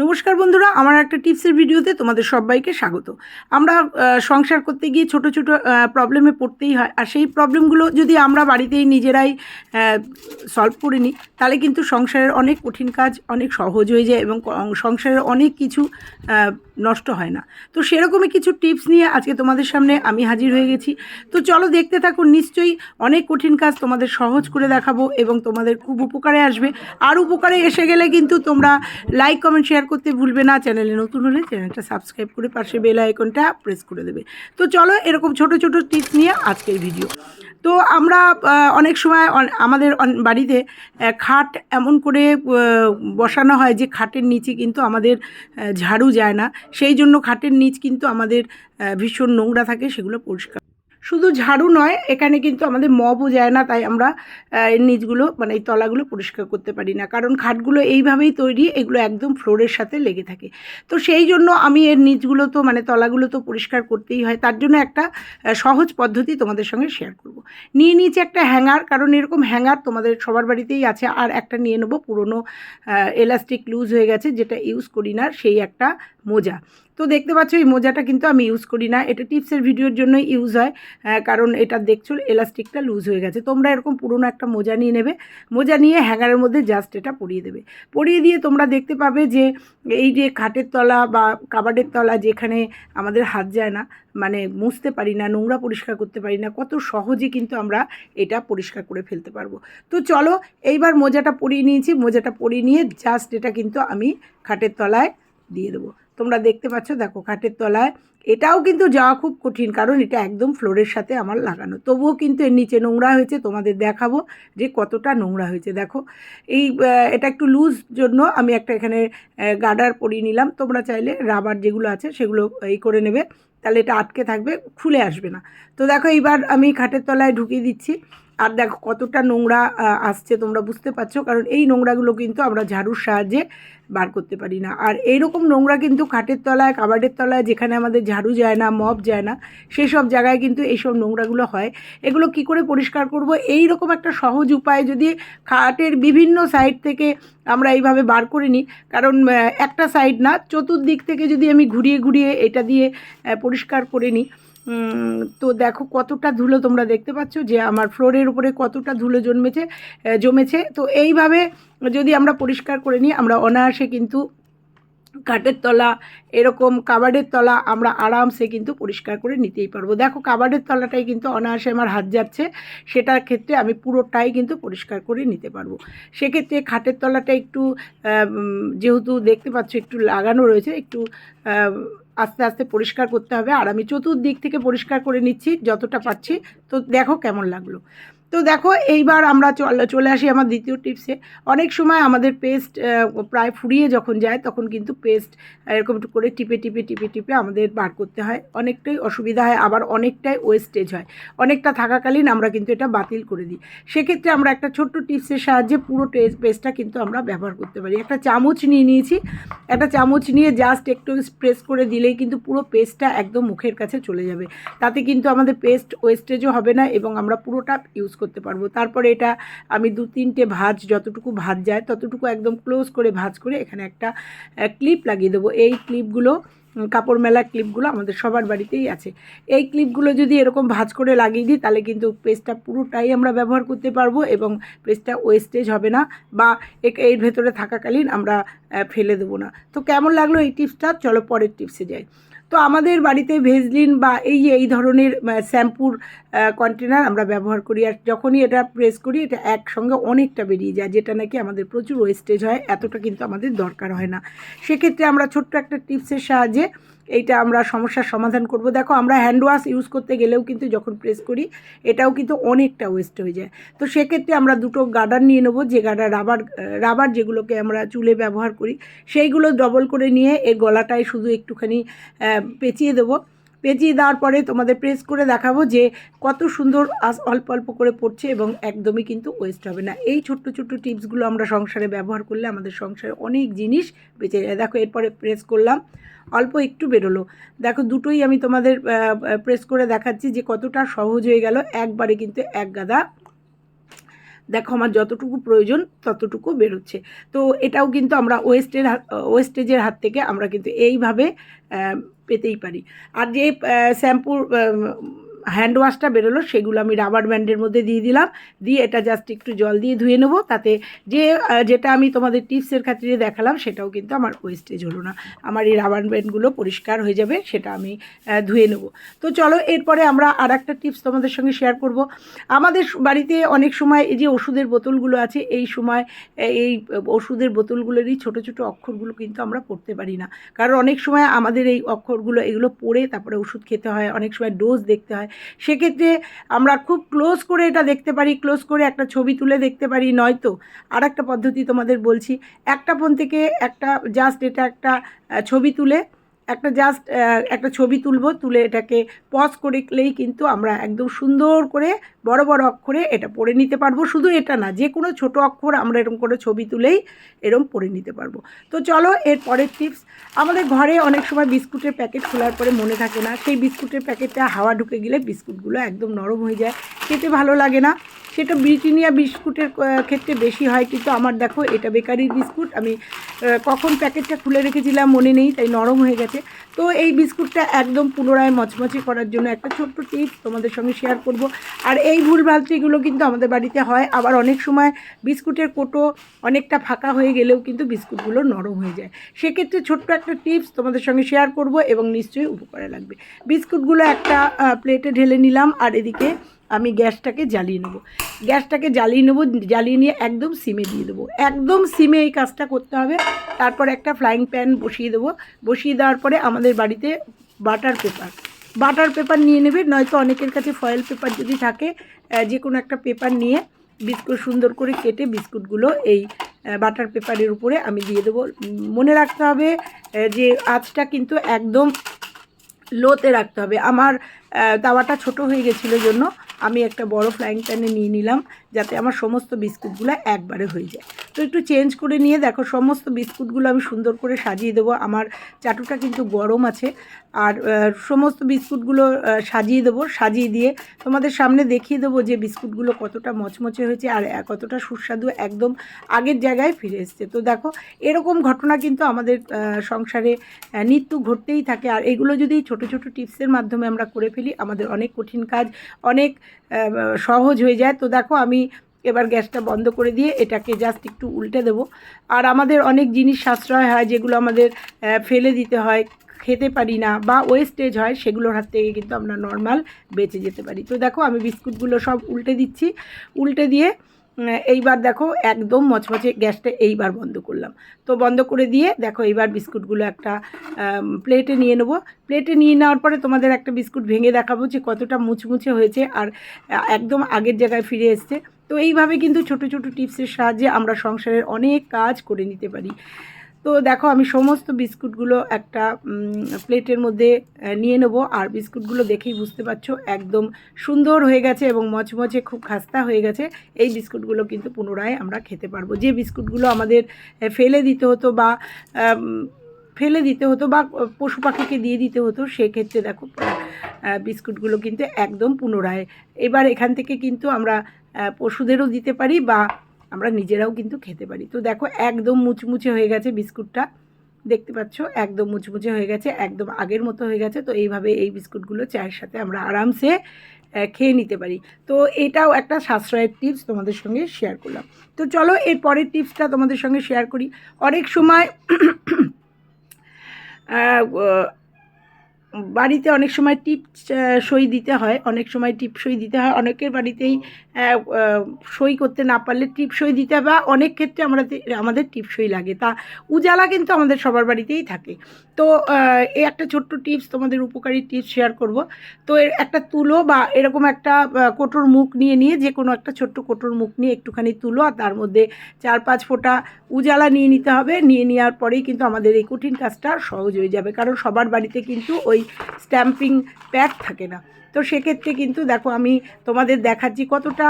নমস্কার বন্ধুরা, আমার একটা টিপসের ভিডিওতে তোমাদের সবাইকে স্বাগত। আমরা সংসার করতে গিয়ে ছোট ছোট প্রবলেমে পড়তেই হয়। আর সেই প্রবলেমগুলো যদি আমরা বাড়িতেই নিজেরাই সলভ করে নিই, তাহলে কিন্তু সংসারের অনেক কঠিন কাজ অনেক সহজ হয়ে যায় এবং সংসারের অনেক কিছু নষ্ট হয় না। তো সেরকমই কিছু টিপস নিয়ে আজকে তোমাদের সামনে আমি হাজির হয়ে গেছি। তো চলো দেখতে থাকো, নিশ্চয়ই অনেক কঠিন কাজ তোমাদের সহজ করে দেখাবো এবং তোমাদের খুব উপকারে আসবে। আর উপকারে এসে গেলে কিন্তু তোমরা লাইক কমেন্ট শেয়ার করতে ভুলবে না। চ্যানেলে নতুন হলে চ্যানেলটা সাবস্ক্রাইব করে পাশে বেল আইকনটা প্রেস করে দেবে। তো চলো এরকম ছোট ছোট টিপস নিয়ে আজকের ভিডিও তো আমরা অনেক সময় আমাদের বাড়িতে খাট এমন করে বসানো হয় যে খাটের নিচে কিন্তু আমাদের ঝাড়ু যায় না। সেই জন্য খাটের নিচ কিন্তু আমাদের ভীষণ নোংরা থাকে, সেগুলো পরিষ্কার শুধু ঝাড়ু নয়, এখানে কিন্তু আমাদের মবও যায় না, তাই আমরা এর নিচগুলো মানে এই তলাগুলো পরিষ্কার করতে পারি না। কারণ খাটগুলো এইভাবেই তৈরি, এগুলো একদম ফ্লোরের সাথে লেগে থাকে। তো সেই জন্য আমি এর নিচগুলো তো মানে তলাগুলো তো পরিষ্কার করতেই হয়, তার জন্য একটা সহজ পদ্ধতি তোমাদের সঙ্গে শেয়ার করব। নিয়ে নিচে একটা হ্যাঙ্গার, কারণ এরকম হ্যাঙ্গার তোমাদের সবার বাড়িতেই আছে, আর একটা নিয়ে নেব পুরনো এলাস্টিক লুজ হয়ে গেছে, যেটা ইউজ করি না, সেই একটা মোজা। তো দেখতে পাচ্ছ, এই মোজাটা কিন্তু আমি ইউজ করি না। এটা টিপসের ভিডিওর জন্য ইউজ হয় কারণ এটা দেখছ এলাস্টিকটা লুজ হয়ে গেছে। তোমরা এরকম পুরনো একটা মোজা নিয়ে নেবে। মোজা নিয়ে হ্যাঙ্গারের মধ্যে জাস্ট এটা পরিয়ে দেবে। পরিয়ে দিয়ে তোমরা দেখতে পাবে যে, এই যে খাটের তলা বা কাবাডের তলা যেখানে আমাদের হাত যায় না মানে মুছতে পারি না, নোংরা পরিষ্কার করতে পারি না, কত সহজে কিন্তু আমরা এটা পরিষ্কার করে ফেলতে পারব। তো চলো, এইবার মোজাটা পরিয়ে নিয়েছি। মোজাটা পরিয়ে নিয়ে জাস্ট এটা কিন্তু আমি খাটের তলায় দিয়ে দেবো। তোমরা দেখতে পাচ্ছ, দেখো খাটের তলায়। এটাও কিন্তু যাওয়া খুব কঠিন, কারণ এটা একদম ফ্লোরের সাথে আমার লাগানো। তবুও কিন্তু এর নিচে নোংরা হয়েছে, তোমাদের দেখাবো যে কতটা নোংরা হয়েছে। দেখো, এই এটা একটু লুজ জন্য আমি একটা এখানে গার্ডার পরিয়ে নিলাম। তোমরা চাইলে রাবার যেগুলো আছে সেগুলো এই করে নেবে। তাহলে এটা আটকে থাকবে, খুলে আসবে না। তো দেখো, এইবার আমি খাটের তলায় ঢুকিয়ে দিচ্ছি। আর দেখো কতটা নোংরা আসছে তোমরা বুঝতে পারছ? কারণ এই নোংরাগুলো কিন্তু আমরা ঝাড়ুর সাহায্যে বার করতে পারি না। আর এইরকম নোংরা কিন্তু খাটের তলায়, কাবাডের তলায়, যেখানে আমাদের ঝাড়ু যায় না মপ যায় না সেই সব জায়গায় কিন্তু এইসব নোংরাগুলো হয়। এগুলো কি করে পরিষ্কার করব? এই রকম একটা সহজ উপায় যদি খাটের বিভিন্ন সাইড থেকে আমরা এইভাবে বার করে নিই, কারণ একটা সাইড না, চতুর্দিক থেকে যদি আমি ঘুরিয়ে ঘুরিয়ে এটা দিয়ে পরিষ্কার করে নিই তো দেখো কতটা ধুলো তোমরা দেখতে পাচ্ছ যে আমার ফ্লোরের উপরে কতটা ধুলো জন্মেছে জমেছে। তো এইভাবে যদি আমরা পরিষ্কার করে নিই, আমরা অনায়াসে কিন্তু কাঠের তলা, এরকম কাবাডের তলা আমরা আরামসে কিন্তু পরিষ্কার করে নিতেই পারব। দেখো কাবাডের তলাটাই কিন্তু অনায়াসে আমার হাত যাচ্ছে, সেটার ক্ষেত্রে আমি পুরোটাই কিন্তু পরিষ্কার করে নিতে পারব। সেক্ষেত্রে খাটের তলাটা একটু যেহেতু দেখতে পাচ্ছ একটু লাগানো রয়েছে, একটু আস্তে আস্তে পরিষ্কার করতে হবে। আর আমি চতুর্দিক থেকে পরিষ্কার করে নিচ্ছি, যতটা পারছি। তো দেখো কেমন লাগল। তো দেখো, এইবার আমরা চলে চলে আসি আমার দ্বিতীয় টিপসে অনেক সময় আমাদের পেস্ট প্রায় ফুরিয়ে যখন যায়, তখন কিন্তু পেস্ট এরকম একটু করে টিপে টিপে টিপে টিপে আমাদের বার করতে হয়। অনেকটাই অসুবিধা হয়, আবার অনেকটাই ওয়েস্টেজ হয়। অনেকটা থাকাকালীন আমরা কিন্তু এটা বাতিল করে দিই। সেক্ষেত্রে আমরা একটা ছোট্ট টিপসের সাহায্যে পুরো পেস্টটা কিন্তু আমরা ব্যবহার করতে পারি। একটা চামচ নিয়ে নিয়েছি। একটা চামচ নিয়ে জাস্ট একটু স্প্রেস করে দিলেই কিন্তু পুরো পেস্টটা একদম মুখের কাছে চলে যাবে। তাতে কিন্তু আমাদের পেস্ট ওয়েস্টেজও হবে না এবং আমরা পুরোটা ইউজ করতে পারব। তারপরে এটা আমি দু তিনটে ভাঁজ, যতটুকু ভাজ যায় ততটুকু একদম ক্লোজ করে ভাঁজ করে এখানে একটা ক্লিপ লাগিয়ে দেবো। এই ক্লিপগুলো কাপড় মেলার ক্লিপগুলো আমাদের সবার বাড়িতেই আছে। এই ক্লিপগুলো যদি এরকম ভাঁজ করে লাগিয়ে দিই তাহলে কিন্তু পেস্টটা পুরোটাই আমরা ব্যবহার করতে পারব এবং পেস্টটা ওয়েস্টেজ হবে না বা এর ভেতরে থাকাকালীন আমরা ফেলে দেবো না। তো কেমন লাগল এই টিপসটা? চলো পরের টিপসে যাই। তো আমাদের বাড়িতে ভেজলিন বা এই এই ধরনের শ্যাম্পুর কন্টেনার আমরা ব্যবহার করি আর যখনই এটা প্রেস করি, এটা একসঙ্গে অনেকটা বেরিয়ে যায়, যেটা নাকি আমাদের প্রচুর ওয়েস্টেজ হয়, এতটা কিন্তু আমাদের দরকার হয় না। সেক্ষেত্রে আমরা ছোট্ট একটা টিপসের সাহায্যে এইটা আমরা সমস্যার সমাধান করব। দেখো, আমরা হ্যান্ড ওয়াশ ইউজ করতে গেলেও কিন্তু যখন প্রেস করি, এটাও কিন্তু অনেকটা ওয়েস্ট হয়ে যায়। তো সেক্ষেত্রে আমরা দুটো গার্ডার নিয়ে নেব, যে গার্ডার রাবার রাবার যেগুলোকে আমরা চুলে ব্যবহার করি, সেইগুলো ডবল করে নিয়ে এর গলাটায় শুধু একটুখানি পেঁচিয়ে দেবো। পেঁচিয়ে দেওয়ার পরে তোমাদের প্রেস করে দেখাবো যে কত সুন্দর আস- অল্প অল্প করে পড়ছে এবং একদমই কিন্তু ওয়েস্ট হবে না। এই ছোট্ট ছোট্ট টিপসগুলো আমরা সংসারে ব্যবহার করলে আমাদের সংসারে অনেক জিনিস বেঁচে যায়। দেখো, এরপরে প্রেস করলাম, অল্প একটু বেরোলো। দেখো, দুটোই আমি তোমাদের প্রেস করে দেখাচ্ছি যে কতটা সহজ হয়ে গেল। একবারে কিন্তু এক গাদা দেখো আমার যতটুকু প্রয়োজন ততটুকু বেরোচ্ছে। তো এটাও কিন্তু আমরা ওয়েস্টের ওয়েস্টেজের হাত থেকে আমরা কিন্তু এইভাবে পেতেই পারি। আর যে শ্যাম্পুর হ্যান্ড ওয়াশটা বেরোলো, সেগুলো আমি রাবার ব্যান্ডের মধ্যে দিয়ে দিলাম। দিয়ে এটা জাস্ট একটু জল দিয়ে ধুয়ে নেব, তাতে যে যেটা আমি তোমাদের টিপসের খাতিরে দেখালাম, সেটাও কিন্তু আমার ওয়েস্টেজ হলো না। আমার এই রাবার ব্যান্ডগুলো পরিষ্কার হয়ে যাবে, সেটা আমি ধুয়ে নেব। তো চলো, এরপরে আমরা আর একটা টিপস তোমাদের সঙ্গে শেয়ার করব। আমাদের বাড়িতে অনেক সময় এই যে ওষুধের বোতলগুলো আছে, এই সময় এই ওষুধের বোতলগুলোরই ছোট ছোট অক্ষরগুলো কিন্তু আমরা পড়তে পারি না। কারণ অনেক সময় আমাদের এই অক্ষরগুলো, এগুলো পড়ে তারপরে ওষুধ খেতে হয়, অনেক সময় ডোজ দেখতে হয়। সেক্ষেত্রে আমরা খুব ক্লোজ করে এটা দেখতে পারি ক্লোজ করে একটা ছবি তুলে দেখতে পারি, নয়তো আর একটা পদ্ধতি তোমাদের বলছি। একটা ফোন থেকে একটা জাস্ট এটা একটা ছবি তুলে একটা জাস্ট একটা ছবি তুলব, তুলে এটাকে পজ করলেই কিন্তু আমরা একদম সুন্দর করে বড় বড় অক্ষরে এটা পড়ে নিতে পারব। শুধু এটা না, যে কোনো ছোট অক্ষর আমরা এরকম করে ছবি তুলেই এরকম পড়ে নিতে পারব। তো চলো এর পরের টিপস আমাদের ঘরে অনেক সময় বিস্কুটের প্যাকেট খোলার পরে মনে থাকে না, সেই বিস্কুটের প্যাকেটটা হাওয়া ঢুকে গেলে বিস্কুটগুলো একদম নরম হয়ে যায়। খেতে ভালো লাগে না। সেটা ব্রিটানিয়া বিস্কুটের ক্ষেত্রে বেশি হয়, কিন্তু আমার দেখো এটা বেকারির বিস্কুট। আমি কখন প্যাকেটটা খুলে রেখেছিলাম মনে নেই, তাই নরম হয়ে গেছে। তো এই বিস্কুটটা একদম পুনরায় মচমচে করার জন্য একটা ছোট্ট টিপস তোমাদের সঙ্গে শেয়ার করব। আর এই ভুল ভ্রান্তিগুলো কিন্তু আমাদের বাড়িতে হয়, আবার অনেক সময় বিস্কুটের কোটো অনেকটা ফাঁকা হয়ে গেলেও কিন্তু বিস্কুটগুলো নরম হয়ে যায়। সেক্ষেত্রে ছোট্ট একটা টিপস তোমাদের সঙ্গে শেয়ার করব এবং নিশ্চয়ই উপকারে লাগবে। বিস্কুটগুলো একটা প্লেটে ঢেলে নিলাম, আর এদিকে আমি গ্যাসটাকে জ্বালিয়ে নেব। গ্যাসটাকে জ্বালিয়ে নেব জ্বালিয়ে নিয়ে একদম সিমে দিয়ে দেবো। একদম সিমে এই কাজটা করতে হবে। তারপর একটা ফ্রাইং প্যান বসিয়ে দেবো। বসিয়ে দেওয়ার পরে আমাদের বাড়িতে বাটার পেপার বাটার পেপার নিয়ে নেবে নয়তো অনেকের কাছে ফয়েল পেপার যদি থাকে যে কোনো একটা পেপার নিয়ে বিস্কুট সুন্দর করে কেটে বিস্কুটগুলো এই বাটার পেপারের উপরে আমি দিয়ে দেবো। মনে রাখতে হবে যে আঁচটা কিন্তু একদম লোতে রাখতে হবে। আমার আহ, তাওয়াটা ছোট হয়ে গেছিল জন্য আমি একটা বড় ফ্লাইং প্যানে নিয়ে নিলাম যাতে আমার সমস্ত বিস্কুটগুলো একবারে হয়ে যায়। তো একটু চেঞ্জ করে নিয়ে দেখো, সমস্ত বিস্কুটগুলো আমি সুন্দর করে সাজিয়ে দেবো। আমার চাটুটা কিন্তু গরম আছে। আর সমস্ত বিস্কুটগুলো সাজিয়ে দেবো। সাজিয়ে দিয়ে তোমাদের সামনে দেখিয়ে দেবো যে বিস্কুটগুলো কতটা মচমচে হয়েছে আর কতটা সুস্বাদু একদম আগের জায়গায় ফিরে এসছে। তো দেখো, এরকম ঘটনা কিন্তু আমাদের সংসারে নিত্য ঘটতেই থাকে। আর এগুলো যদি ছোট ছোট টিপসের মাধ্যমে আমরা করে ফেলি, আমাদের অনেক কঠিন কাজ, অনেক সহজ হয়ে যায়। তো দেখো, আমি এবার গ্যাসটা বন্ধ করে দিয়ে এটাকে জাস্ট একটু উল্টে দেবো। আর আমাদের অনেক জিনিস সাশ্রয় হয়, যেগুলো আমাদের ফেলে দিতে হয়। খেতে পারি না বা ওয়েস্টেজ হয়, সেগুলোর হাত থেকে কিন্তু আমরা নর্মাল বেঁচে যেতে পারি। তো দেখো আমি বিস্কুটগুলো সব উল্টে দিচ্ছি। উল্টে দিয়ে এইবার দেখো একদম মচমচে গ্যাসটা এইবার বন্ধ করলাম। তো বন্ধ করে দিয়ে দেখো এইবার বিস্কুটগুলো একটা প্লেটে নিয়ে নেব। প্লেটে নিয়ে নেওয়ার পরে তোমাদের একটা বিস্কুট ভেঙে দেখাবো যে কতটা মুচমুচে হয়েছে আর একদম আগের জায়গায় ফিরে এসছে। তো এইভাবে কিন্তু ছোট ছোট টিপসের সাহায্যে আমরা সংসারের অনেক কাজ করে নিতে পারি। তো দেখো, আমি সমস্ত বিস্কুটগুলো একটা প্লেটের মধ্যে নিয়ে নেব। আর বিস্কুটগুলো দেখেই বুঝতে পারছ, একদম সুন্দর হয়ে গেছে এবং মচমচে খুব খাস্তা হয়ে গেছে। এই বিস্কুটগুলো কিন্তু পুনরায় আমরা খেতে পারব। যে বিস্কুটগুলো আমাদের ফেলে দিতে হতো বা ফেলে দিতে হতো বা পশু পাখিকে দিয়ে দিতে হতো, সেক্ষেত্রে দেখো বিস্কুটগুলো কিন্তু একদম পুনরায়। এবার এখান থেকে কিন্তু আমরা পশুদেরও দিতে পারি বা আমরা নিজেরাও কিন্তু খেতে পারি। তো দেখো, একদম মুচমুচে হয়ে গেছে বিস্কুটটা। দেখতে পাচ্ছ, একদম মুচমুচে হয়ে গেছে, একদম আগের মতো হয়ে গেছে। তো এইভাবে এই বিস্কুটগুলো চায়ের সাথে আমরা আরামসে খেয়ে নিতে পারি। তো এটাও একটা সাশ্রয়ের টিপস তোমাদের সঙ্গে শেয়ার করলাম। তো চলো, এর পরের টিপসটা তোমাদের সঙ্গে শেয়ার করি। অনেক সময় বাড়িতে অনেক সময় টিপ সই দিতে হয় অনেক সময় টিপ সই দিতে হয় অনেকের বাড়িতেই সই করতে না পারলে টিপ সই দিতে হয় বা অনেক ক্ষেত্রে আমরা আমাদের টিপ সই লাগে। তা উজালা কিন্তু আমাদের সবার বাড়িতেই থাকে। তো এই একটা ছোট্ট টিপস তোমাদের উপকারী টিপস শেয়ার করব। তো এর একটা তুলো বা এরকম একটা কোটোর মুখ নিয়ে নিয়ে যে কোনো একটা ছোট্ট কোটোর মুখ নিয়ে একটুখানি তুলো আর তার মধ্যে চার পাঁচ ফোঁটা উজালা নিয়ে নিতে হবে। নিয়ে নেওয়ার পরেই কিন্তু আমাদের এই কঠিন কাজটা সহজ হয়ে যাবে। কারণ সবার বাড়িতে কিন্তু ওই স্ট্যাম্পিং প্যাক থাকে না। তো সেক্ষেত্রে কিন্তু দেখো আমি তোমাদের দেখাচ্ছি কতটা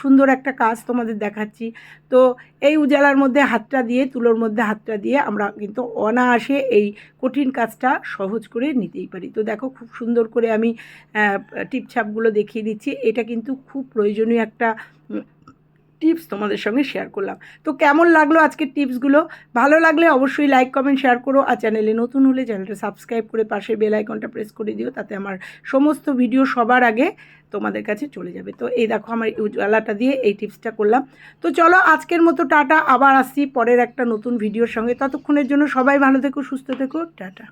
সুন্দর একটা কাজ তোমাদের দেখাচ্ছি। তো এই উজালার মধ্যে হাতটা দিয়ে, তুলোর মধ্যে হাতটা দিয়ে আমরা কিন্তু অনায়াসে এই কঠিন কাজটা সহজ করে নিতেই পারি। তো দেখো খুব সুন্দর করে আমি টিপছাপগুলো দেখিয়ে দিচ্ছি। এটা কিন্তু খুব প্রয়োজনীয় একটা টিপস তোমাদের সঙ্গে শেয়ার করলাম। তো কেমন লাগল আজকের টিপসগুলো ভালো লাগলে অবশ্যই লাইক কমেন্ট শেয়ার করো আর চ্যানেলে নতুন হলে চ্যানেলটা সাবস্ক্রাইব করে পাশে বেল আইকনটা প্রেস করে দিও তাতে আমার সমস্ত ভিডিও সবার আগে তোমাদের কাছে চলে যাবে। তো এই দেখো আমার এই উজ্জ্বলাটা দিয়ে এই টিপসটা করলাম। তো চলো আজকের মতো টাটা, আবার আসছি পরের একটা নতুন ভিডিওর সঙ্গে। ততক্ষণের জন্য সবাই ভালো থেকো, সুস্থ থেকো, টাটা।